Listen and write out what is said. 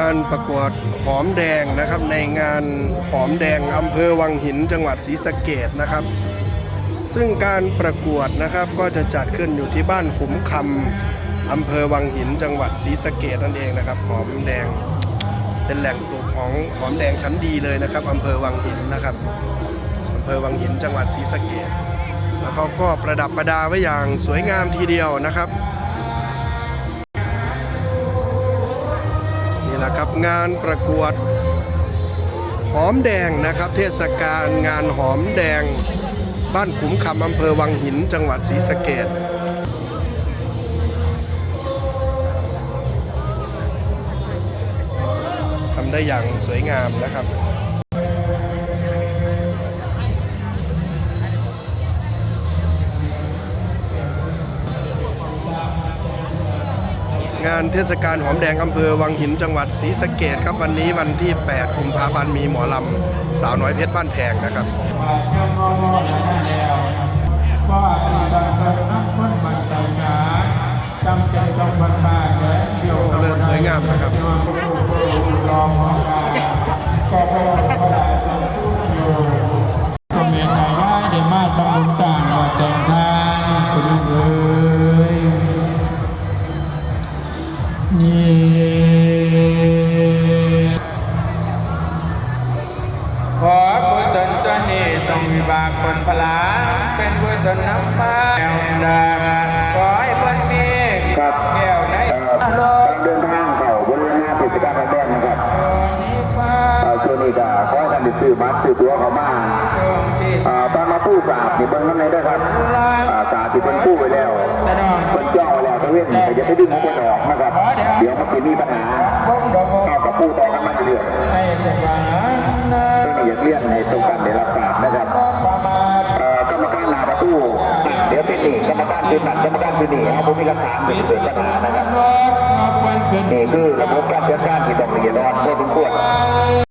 การประกวดหอมแดงนะครับ ในงานหอมแดงอำเภอวังหินจังหวัดศรีสะเกดนะครับ ซึ่งการประกวดนะครับก็จะจัดขึ้นอยู่ที่บ้านขุมคำอำเภอวังหินจังหวัดศรีสะเกดนั่นเองนะครับ หอมแดงเป็นแหล่งปลูกของหอมแดงชั้นดีเลยนะครับอำเภอวังหินนะครับอำเภอวังหินจังหวัดศรีสะเกดแล้วเขาก็ประดับประดาไว้อย่างสวยงามทีเดียวนะครับ แหละครับงานประกวดหอมแดงนะครับ เทศกาลงานหอมแดง บ้านขุมคำอำเภอวังหิน จังหวัดศรีสะเกดทำได้อย่างสวยงามนะครับ งานเทศกาลหอมแดงอำเภอวังหินจังหวัดศรีสะเกดครับวันนี้วันที่8กุมภาพันธ์มีหมอลำสาวน้อยเพชรบ้านแพงนะครับว่าที่ดังสักนักพ้นมันใจหนาจำใจต้องบันบานและเดี่ยวเริ่มสวยงามนะครับรองของการก็พอ บากผลพลาเป็นกุศลน้ำมาแก้วดาขอให้เพิ่อนมีครับแก้วในเอ่อกำลังเดินทางเข้าบริเวณหน้าเทศกาลแดงนะครับช่วงนี้ก็ขอให้ท่านด้ซื้อบัตรซื้อตัวเข้ามาทรงมาผู้สาบนี่เบิ่งน้ำในได้ครับสาบที่เป็นผู้ไว้แล้วเป็นจ่อไว้แล้วตะเวนนี่ก็จะไปดึงของคนออกนะครับ เดี๋ยวมันจะมีปัญหา พงดอกเข้ากับผู้ต่อกันมาเรื่อยให้สว่างนะๆซึ่งอยาเลี่ยนในตรงกันได้รับทราบนะครับกรรมการหนาประตูเดี๋ยวเป็นหนี่กรรมการคือนั่นกรรมการคือนี่เอาผมมีหลักฐานเป็นเกิดปัญหานะครับนี่คือระบบการจัดการที่ต้องละเอียดอ่อนพอสมควร